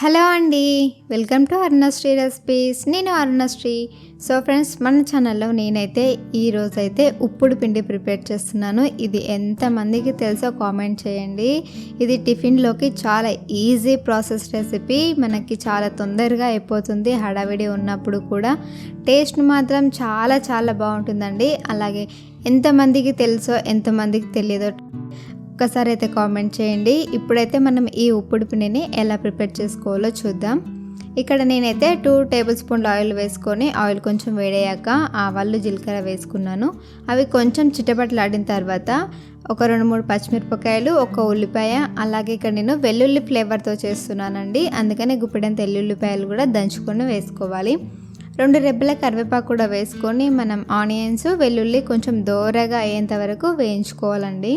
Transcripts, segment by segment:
Hello అండి welcome to Arunasri recipes. నేను Arunasri. So friends మన ఛానల్లో నేనైతే ఈరోజైతే ఉప్పుడు పిండి ప్రిపేర్ చేస్తున్నాను. ఇది ఎంతమందికి తెలుసో కామెంట్ చేయండి. ఇది టిఫిన్లోకి చాలా ఈజీ ప్రాసెస్ రెసిపీ. మనకి చాలా తొందరగా అయిపోతుంది హడావిడి ఉన్నప్పుడు కూడా. టేస్ట్ మాత్రం చాలా చాలా బాగుంటుందండి. అలాగే ఎంతమందికి తెలుసో ఎంతమందికి తెలియదో ఒక్కసారి అయితే కామెంట్ చేయండి. ఇప్పుడైతే మనం ఈ ఉప్పుడు పిండిని ఎలా ప్రిపేర్ చేసుకోవాలో చూద్దాం. ఇక్కడ నేనైతే టూ టేబుల్ స్పూన్ల ఆయిల్ వేసుకొని ఆయిల్ కొంచెం వేడయ్యాక ఆవాళ్ళు జీలకర్ర వేసుకున్నాను. అవి కొంచెం చిట్టబట్టలాడిన తర్వాత ఒక రెండు మూడు పచ్చిమిరపకాయలు ఒక ఉల్లిపాయ అలాగే ఇక్కడ నేను వెల్లుల్లి ఫ్లేవర్తో చేస్తున్నానండి. అందుకని గుప్పెడంత వెల్లుల్లిపాయలు కూడా దంచుకొని వేసుకోవాలి. రెండు రెబ్బల కరివేపాకు కూడా వేసుకొని మనం ఆనియన్స్ వెల్లుల్లి కొంచెం దోరగా అయ్యేంత వరకు వేయించుకోవాలండి.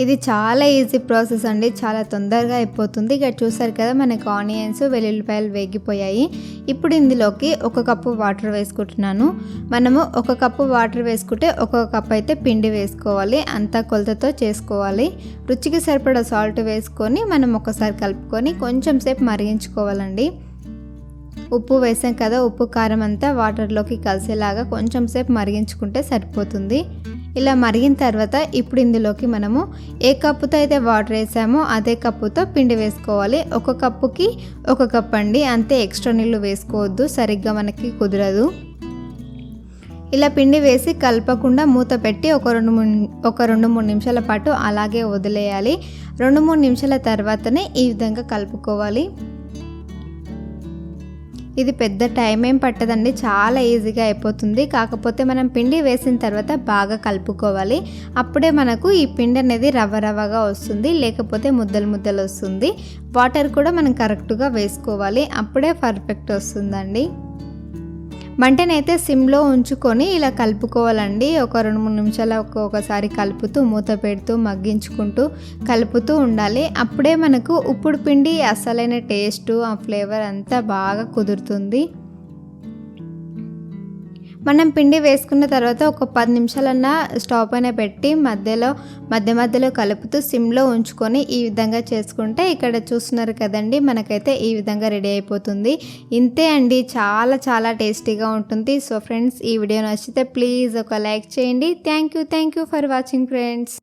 ఇది చాలా ఈజీ ప్రాసెస్ అండి. చాలా తొందరగా అయిపోతుంది. ఇక చూసారు కదా మనకు ఆనియన్స్ వెల్లుల్లిపాయలు వేగిపోయాయి. ఇప్పుడు ఇందులోకి ఒక కప్పు వాటర్ వేసుకుంటున్నాను. మనము ఒక కప్పు వాటర్ వేసుకుంటే ఒక కప్ అయితే పిండి వేసుకోవాలి. అంతా కొలతతో చేసుకోవాలి. రుచికి సరిపడా సాల్ట్ వేసుకొని మనం ఒకసారి కలుపుకొని కొంచెం సేపు మరిగించుకోవాలండి. ఉప్పు వేసాం కదా ఉప్పు కారం అంతా వాటర్లోకి కలిసేలాగా కొంచెం సేపు మరిగించుకుంటే సరిపోతుంది. ఇలా మరిగిన తర్వాత ఇప్పుడు ఇందులోకి మనము ఏ కప్పుతో అయితే వాటర్ వేసామో అదే కప్పుతో పిండి వేసుకోవాలి. ఒక కప్పుకి ఒక కప్ అండి. అంతే ఎక్స్ట్రా నీళ్ళు వేసుకోవద్దు. సరిగ్గా మనకి కుదరదు. ఇలా పిండి వేసి కలపకుండా మూత పెట్టి ఒక రెండు మూడు ఒక రెండు మూడు నిమిషాల పాటు అలాగే వదిలేయాలి. రెండు మూడు నిమిషాల తర్వాతనే ఈ విధంగా కలుపుకోవాలి. ఇది పెద్ద టైం ఏం పట్టదండి. చాలా ఈజీగా అయిపోతుంది. కాకపోతే మనం పిండి వేసిన తర్వాత బాగా కలుపుకోవాలి. అప్పుడే మనకు ఈ పిండి అనేది రవ్వ రవ్వగా వస్తుంది. లేకపోతే ముద్దలు ముద్దలు వస్తుంది. వాటర్ కూడా మనం కరెక్ట్గా వేసుకోవాలి. అప్పుడే పర్ఫెక్ట్ వస్తుందండి. మంటనైతే సిమ్లో ఉంచుకొని ఇలా కలుపుకోవాలండి. ఒక రెండు మూడు నిమిషాలు ఒక్కొక్కసారి కలుపుతూ మూత పెడుతూ మగ్గించుకుంటూ కలుపుతూ ఉండాలి. అప్పుడే మనకు ఉప్పుడు పిండి అసలైన టేస్ట్ ఆ ఫ్లేవర్ అంతా బాగా కుదురుతుంది. మనం పిండి వేసుకున్న తర్వాత ఒక పది నిమిషాలన్నా స్టవ్ పైన పెట్టి మధ్యలో మధ్య మధ్యలో కలుపుతూ సిమ్లో ఉంచుకొని ఈ విధంగా చేసుకుంటే ఇక్కడ చూస్తున్నారు కదండి మనకైతే ఈ విధంగా రెడీ అయిపోతుంది. ఇంతే అండి చాలా చాలా టేస్టీగా ఉంటుంది. సో ఫ్రెండ్స్ ఈ వీడియో నచ్చితే ప్లీజ్ ఒక లైక్ చేయండి. Thank you thank you for watching friends.